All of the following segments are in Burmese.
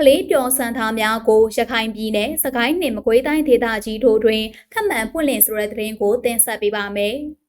ကလေးပျော်စံထားများကိုရခိုင်ပြည်နယ်စကိုင်းနယ်မကွေးတိုင်းဒေသကြီးတို့တွင်ခန့်မှန်ပွင့်လင်းဆိုတဲ့သတင်းကိုတင်ဆက်ပေးပါမယ်။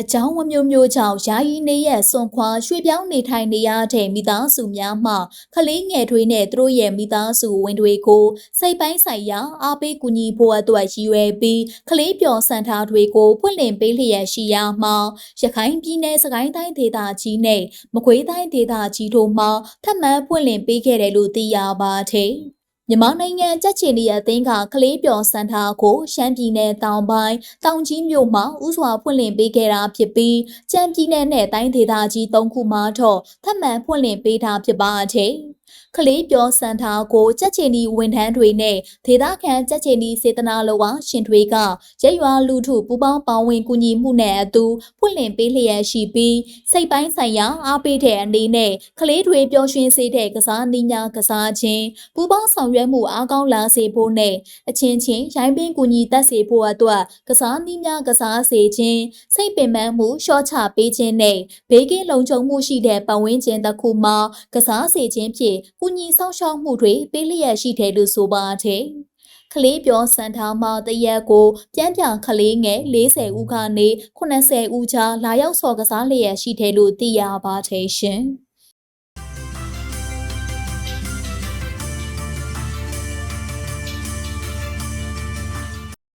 အကြောင်းအမျိုးမျိုးကြောင့်ယာယီနေရဆွန်ခွာရွှေပြောင်းနေထိုင်နေရတဲ့မိသားစုများမှကလေးငယ်တွေနဲ့သူတို့ရဲ့မိသားစုဝင်တွေကိုစိတ်ပိုင်းဆိုင်ရာအားပေးကူညီဖို့အတွက်ရည်ရွယ်ပြီးကလေးပျော်စံထားတွေကိုဖွင့်လင့်ပေးလျက်ရှိရာမှာရခိုင်ပြည်နယ်စကိုင်းတိုင်းဒေသကြီးနဲ့မကွေးတိုင်းဒေသကြီးတို့မှထပ်မံဖွင့်လင့်ပေးခဲ့တယ်လို့သိရပါတယ်။ မြန်မာနိုင်ငံကြက်ချီနီအသင်းကကလေးပျော်စံထားကိုရှမ်းပြည်နယ်တောင်ပိုင်းတောင်ကြီးမြို့မှာဥစွာဖွင့်လင့်ပေးခဲ့တာဖြစ်ပြီးကြံပြည်နယ်နဲ့တိုင်းဒေသကြီး၃ခုမှာတော့ထပ်မံဖွင့်လင့်ပေးတာဖြစ်ပါတယ်။ ကလေးပြောစံထားကိုကြက်ချီနီဝန်ထမ်းတွေနဲ့ဒေသခံကြက်ချီနီစေတနာလောကရှင်တွေကရဲရွာလူထုပူပေါင်းပေါင်းဝင်ကူညီမှုနဲ့အတူဖွင့်လင့်ပေးလျက်ရှိပြီးစိတ်ပိုင်းဆိုင်ရာအားပေးတဲ့အနေနဲ့ကလေးတွေပျော်ရွှင်စေတဲ့ကစားနည်းများကစားခြင်းပူပေါင်းဆောင်ရွက်မှုအားကောင်းလာစေဖို့နဲ့အချင်းချင်းရိုင်းပင်းကူညီတတ်စေဖို့အတွက်ကစားနည်းများကစားစေခြင်းစိတ်ပင်ပန်းမှုလျှော့ချပေးခြင်းနဲ့ဘေးကင်းလုံခြုံမှုရှိတဲ့ပတ်ဝန်းကျင်တစ်ခုမှာကစားစေခြင်းဖြင့်ကူညီဆောင်ရှောက်မှုတွေပေးလျက်ရှိတယ်လို့ဆိုပါတယ်။ကလေးပြောစံထားမှာတရက်ကိုပြန်းပြကလေးငယ်40ဦးကနေ80ဦးကြားလာရောက်စော်ကစားလျက်ရှိတယ်လို့သိရပါတယ်ရှင်။